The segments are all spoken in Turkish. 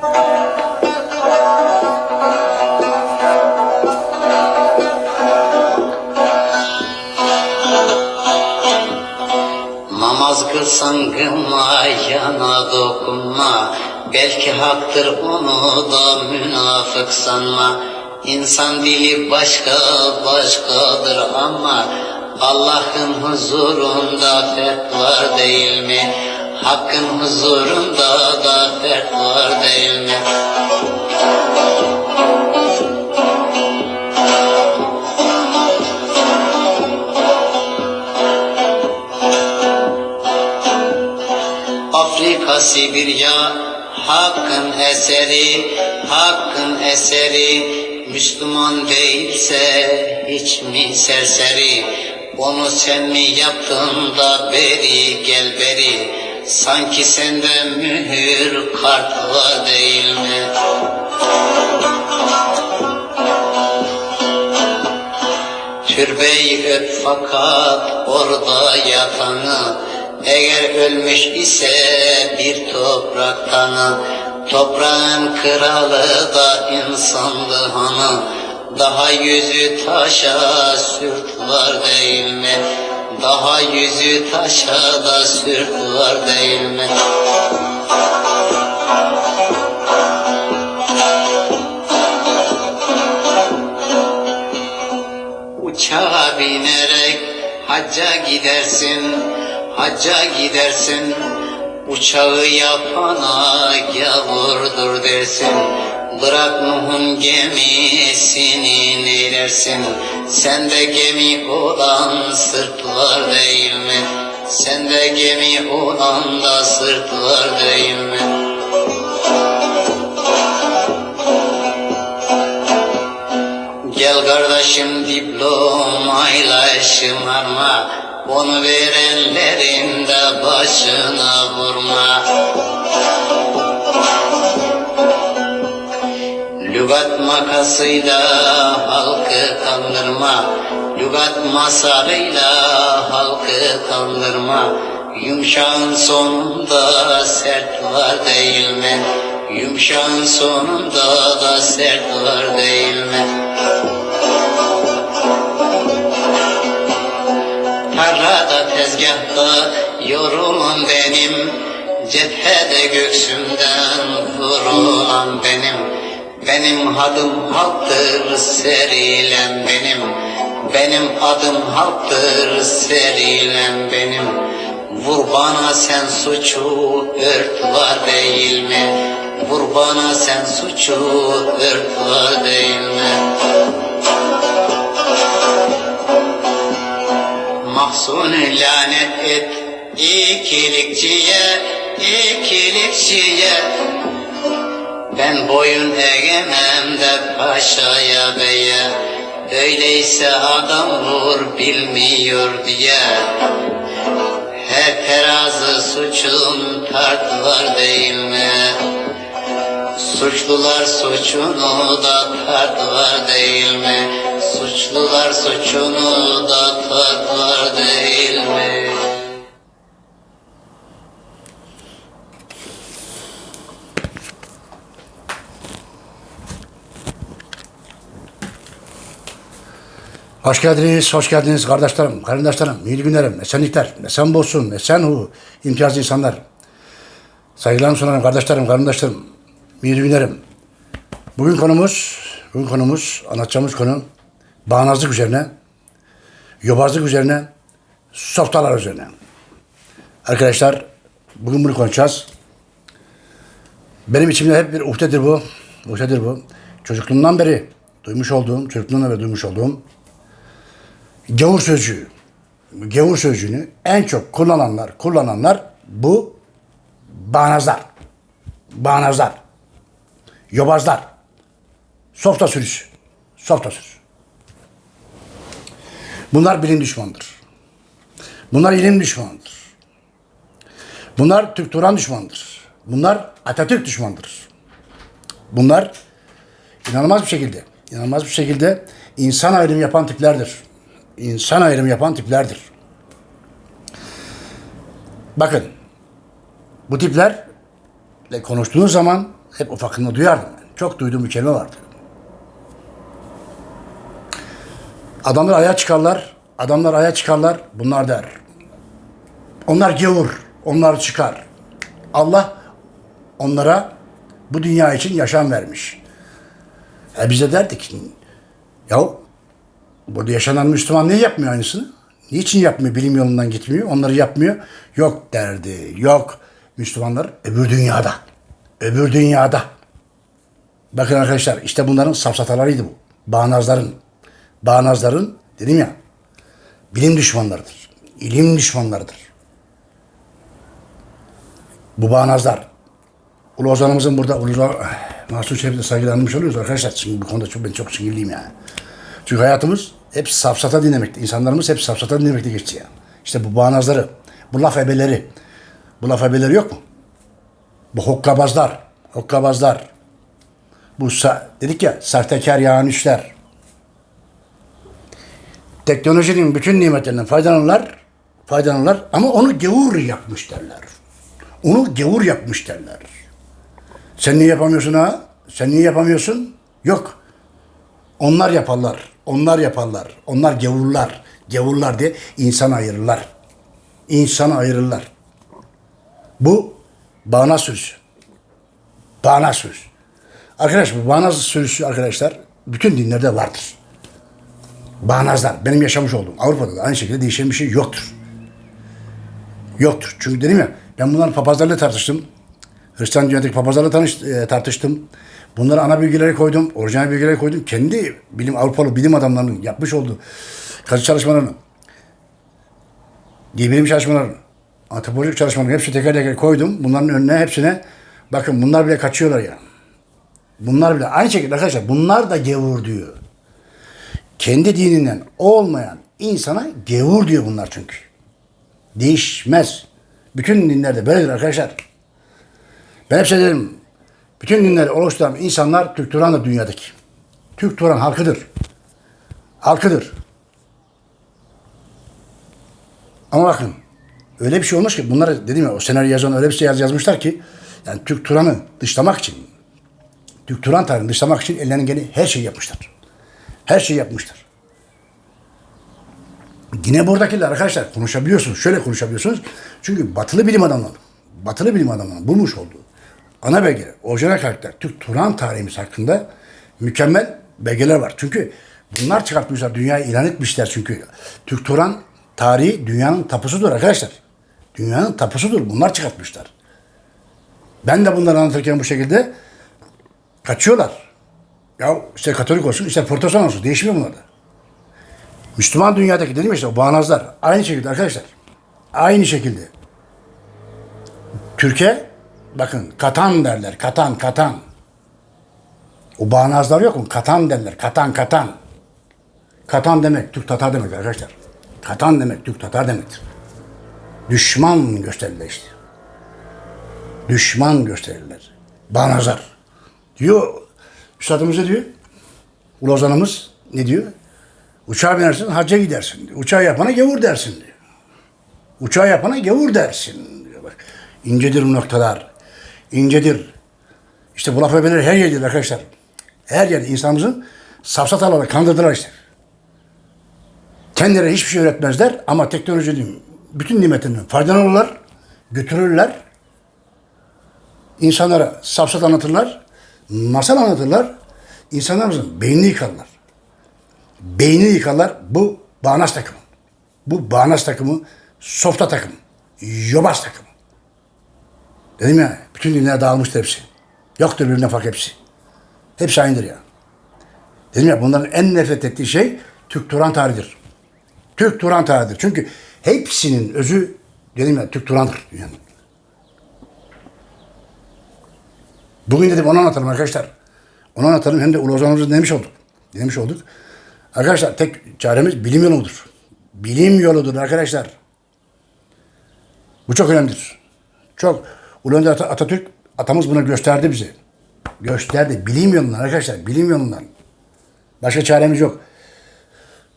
Namaz kılsan kılma, yana dokunma. Belki haktır onu da münafık sanma. İnsan dili başka başkadır ama Allah'ın huzurunda fert var değil mi? Hakkın huzurunda da fert var değil mi? Afrika Sibirya Hakkın eseri Hakkın eseri. Müslüman değilse hiç mi serseri? Onu sen mi yaptın da beri gel beri Sanki sende mühür kart var değil mi? Türbeyi öp fakat orada yatanı Eğer ölmüş ise bir toprak tanı Toprağın kralı da insandı hanı Daha yüzü taşa sürt var değil mi? Daha yüzü taşa da sürt var değil mi? Uçağa binerek hacca gidersin, hacca gidersin. Uçağı yapana gavurdur dersin. Bırak Nuh'un gemisini neylersin? Sende gemi olan sırt var değil mi? Sende gemi olan da sırt var değil mi? Gel kardeşim diplomayla şımarma Onu verenlerin de başına vurma Lügat makasıyla halkı kandırma Lügat masalıyla halkı kandırma Yumuşağın sonunda sert var değil mi? Yumuşağın sonunda da sert var değil mi? Tarlada tezgahta yorulan benim Cephede göksümden vurulan benim Benim adım halktır serilen benim Benim adım halktır serilen benim Vur bana sen suçu ört var değil mi? Vur bana sen suçu ört var değil mi? Mahzunu lanet et ikilikçiye, ikilikçiye Ben boyun eğemem de paşaya beye Öyleyse adam vur bilmiyor diye Her terazı suçun tart var değil mi? Suçlular suçunu da tart var değil mi? Suçlular suçunu da tart var değil mi? Hoş geldiniz, hoş geldiniz kardeşlerim, kardeşlerim, iyi günlerim, esenlikler, esen bolsun, esen hu, imtiyazlı insanlar. Saygılarımı sunarım kardeşlerim, kardeşlerim, iyi günlerim. Bugün konumuz, bugün konumuz, anlatacağımız konu bağnazlık üzerine, yobazlık üzerine, softalar üzerine. Arkadaşlar, bugün bunu konuşacağız. Benim içimde hep bir uhdedir bu, uhdedir bu. Çocukluğumdan beri duymuş olduğum, çocukluğumdan beri duymuş olduğum gavur sözcüğü. Gavur sözcüğünü en çok kullananlar, kullananlar bu bağnazlar. Bağnazlar. Yobazlar. Softa sürüsü. Softa sürüsü. Bunlar bilim düşmanıdır. Bunlar ilim düşmanıdır. Bunlar Türk Turan düşmanıdır. Bunlar Atatürk düşmanıdır. Bunlar inanılmaz bir şekilde, inanılmaz bir şekilde insan ayrımı yapan tiplerdir. İnsan ayrımı yapan tiplerdir. Bakın, bu tiplerle konuştuğunuz zaman Hep ufakında duyardım. Çok duyduğum bir kelime vardı. Adamlar aya çıkarlar. Adamlar aya çıkarlar. Bunlar der. Onlar gevur. Onlar çıkar. Allah onlara bu dünya için yaşam vermiş. E bize derdik. Ya burada yaşanan Müslüman niye yapmıyor aynısını? Niçin yapmıyor? Bilim yolundan gitmiyor. Onları yapmıyor. Yok derdi. Yok. Müslümanlar öbür dünyada. Öbür dünyada. Bakın arkadaşlar işte bunların safsatalarıydı bu. Bağnazların. Bağnazların dedim ya bilim düşmanlarıdır. İlim düşmanlarıdır. Bu bağnazlar. Ulu Ozan'ımızın burada Ulu Ozan, Mahsun Şerif'le saygılanmış oluyoruz arkadaşlar. Şimdi bu konuda çok, ben çok sinirliyim yani. Çünkü hayatımız hep safsata dinlemekte. İnsanlarımız hep safsata dinlemekte geçti yani. İşte bu bağnazları, bu laf ebeleri. Bu laf ebeleri yok mu? Bu hokkabazlar, hokkabazlar. Bu dedik ya sahtekar yanişler. Teknolojinin bütün nimetlerinden faydalanırlar, faydalanırlar ama onu gevur yapmış derler. Onu gevur yapmış derler. Sen niye yapamıyorsun ha? Sen niye yapamıyorsun? Yok. Onlar yaparlar. Onlar yaparlar. Onlar gevurlar. Gevurlar diye insan ayırırlar. İnsanı ayırırlar. Bu bağnaz sürüsü. Bağnaz sürüsü. Arkadaş bu bağnaz sürüsü arkadaşlar bütün dinlerde vardır. Bağnazlar benim yaşamış olduğum Avrupa'da da aynı şekilde değişen bir şey yoktur. Yoktur. Çünkü dedim ya ben bunların papazlarıyla tartıştım. Hristiyan dünyadaki papazlarla tanış, e, tartıştım. Bunları ana bilgileri koydum, orijinal bilgileri koydum. Kendi bilim Avrupalı bilim adamlarının yapmış olduğu kazı çalışmalarını, diye bilim çalışmalarını, antropolojik çalışmalarını hepsi teker teker koydum. Bunların önüne hepsine bakın bunlar bile kaçıyorlar ya. Bunlar bile aynı şekilde arkadaşlar bunlar da gevur diyor. Kendi dininden olmayan insana gevur diyor bunlar çünkü. Değişmez. Bütün dinlerde böyledir arkadaşlar. Ben hep söylerim. Bütün dinleri oluşturan insanlar Türk Turan'dır dünyadaki. Türk Turan halkıdır. Halkıdır. Ama bakın öyle bir şey olmuş ki bunları dedim ya o senaryo yazan öyle bir şey yaz- yazmışlar ki yani Türk Turan'ı dışlamak için Türk Turan tarihini dışlamak için ellerinden gelen her şeyi yapmışlar. Her şeyi yapmışlar. Yine buradakiler arkadaşlar konuşabiliyorsunuz. Şöyle konuşabiliyorsunuz. Çünkü batılı bilim adamları, batılı bilim adamları bulmuş olduğu ana belgeler, orijinal karakter, Türk Turan tarihimiz hakkında mükemmel belgeler var. Çünkü bunlar çıkartmışlar, dünyaya ilan etmişler çünkü. Türk Turan tarihi dünyanın tapusudur arkadaşlar. Dünyanın tapusudur. Bunlar çıkartmışlar. Ben de bunları anlatırken bu şekilde kaçıyorlar. Ya işte Katolik olsun, işte Protestan olsun. Değişmiyor bunlar da. Müslüman dünyadaki dedim işte o bağnazlar. Aynı şekilde arkadaşlar. Aynı şekilde. Türkiye bakın katan derler. Katan, katan. O bağnazlar yok mu? Katan derler. Katan, katan. Katan demek Türk Tatar demek arkadaşlar. Katan demek Türk Tatar demektir. Düşman gösterirler işte. Düşman gösterirler. Bağnazlar. Diyor, Üstadımız ne diyor? Ulu Ozanımız ne diyor? Uçağa binersin hacca gidersin diyor. Uçağı yapana gavur dersin diyor. Uçağı yapana gavur dersin diyor. Bak, incedir bu noktalar. İncedir. İşte bu laf ebeleri her yerdedir arkadaşlar. Her yerde insanımızın safsatalarla kandırdılar işte. Kendileri hiçbir şey öğretmezler ama teknolojinin bütün nimetinden faydalanırlar, götürürler. İnsanlara safsat anlatırlar, masal anlatırlar. İnsanlarımızın beynini yıkarlar beynini yıkarlar bu bağnaz takımı. Bu bağnaz takımı softa takım. Yobaz takımı. Dedim ya bütün dinler dağılmıştır hepsi. Yoktur birbirine fark hepsi. Hepsi aynıdır ya. Dedim ya bunların en nefret ettiği şey Türk Turan tarihidir. Türk Turan tarihidir. Çünkü hepsinin özü dedim ya Türk Turan'dır dünyanın. Bugün dedim onu anlatalım arkadaşlar. Onu anlatalım hem de Ulu Ozan'ımızı demiş olduk. Demiş olduk. Arkadaşlar tek çaremiz bilim yoludur. Bilim yoludur arkadaşlar. Bu çok önemlidir. Çok. Ulu Önder Ata- Atatürk atamız bunu gösterdi bize. Gösterdi. Bilim yolundan arkadaşlar. Bilim yolundan. Başka çaremiz yok.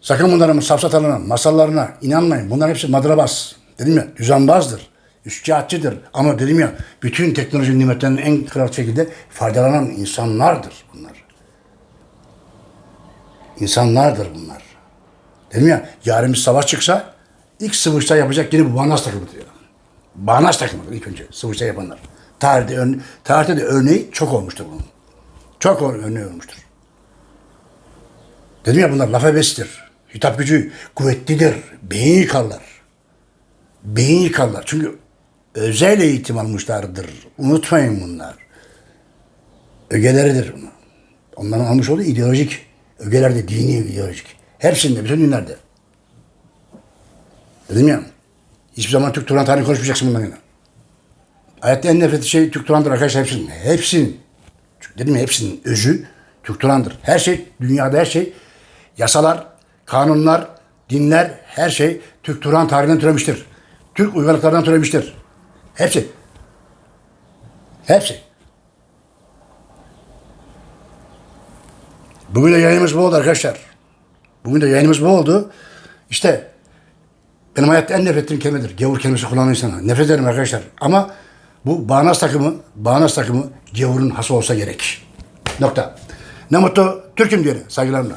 Sakın bunların safsatalarına, masallarına inanmayın. Bunların hepsi madrabaz. Dedim ya düzenbazdır. Üçkağıtçıdır. Ama dedim ya bütün teknoloji nimetlerinin en kral şekilde faydalanan insanlardır bunlar. İnsanlardır bunlar. Dedim ya yarın bir savaş çıksa ilk sıvışta yapacak yine bu Bağnaz takımıdır ya. Bağnaz takımıdır ilk önce sıvışta yapanlar. Tarihte, ön, tarihte de örneği çok olmuştur bunun. Çok ör- örneği olmuştur. Dedim ya bunlar laf ebesidir. Hitap gücü kuvvetlidir. Beyin yıkarlar. Beyin yıkarlar. Çünkü özel eğitim almışlardır. Unutmayın bunlar. Ögeleridir bunlar. Onların almış olduğu ideolojik. Ögeler de dini ideolojik. Hepsinde, bütün dinlerde. Dedim ya, hiçbir zaman Türk Turan tarihini konuşmayacaksın bundan yana. Hayatta en nefret şey Türk Turan'dır arkadaşlar hepsinin. Hepsinin. Çünkü dedim ya hepsinin özü Türk Turan'dır. Her şey, dünyada her şey, yasalar, kanunlar, dinler, her şey Türk Turan tarihinden türemiştir. Türk uygarlıklarından türemiştir. Hepsi. Hepsi. Bugün de yayınımız bu oldu arkadaşlar. Bugün de yayınımız bu oldu. İşte benim hayatta en nefret ettiğim kelimedir. Gavur kelimesi kullanan insana. Nefret ederim arkadaşlar. Ama bu bağnaz takımı, bağnaz takımı gavurun hası olsa gerek. Nokta. Ne mutlu Türk'üm diyene saygılarımla.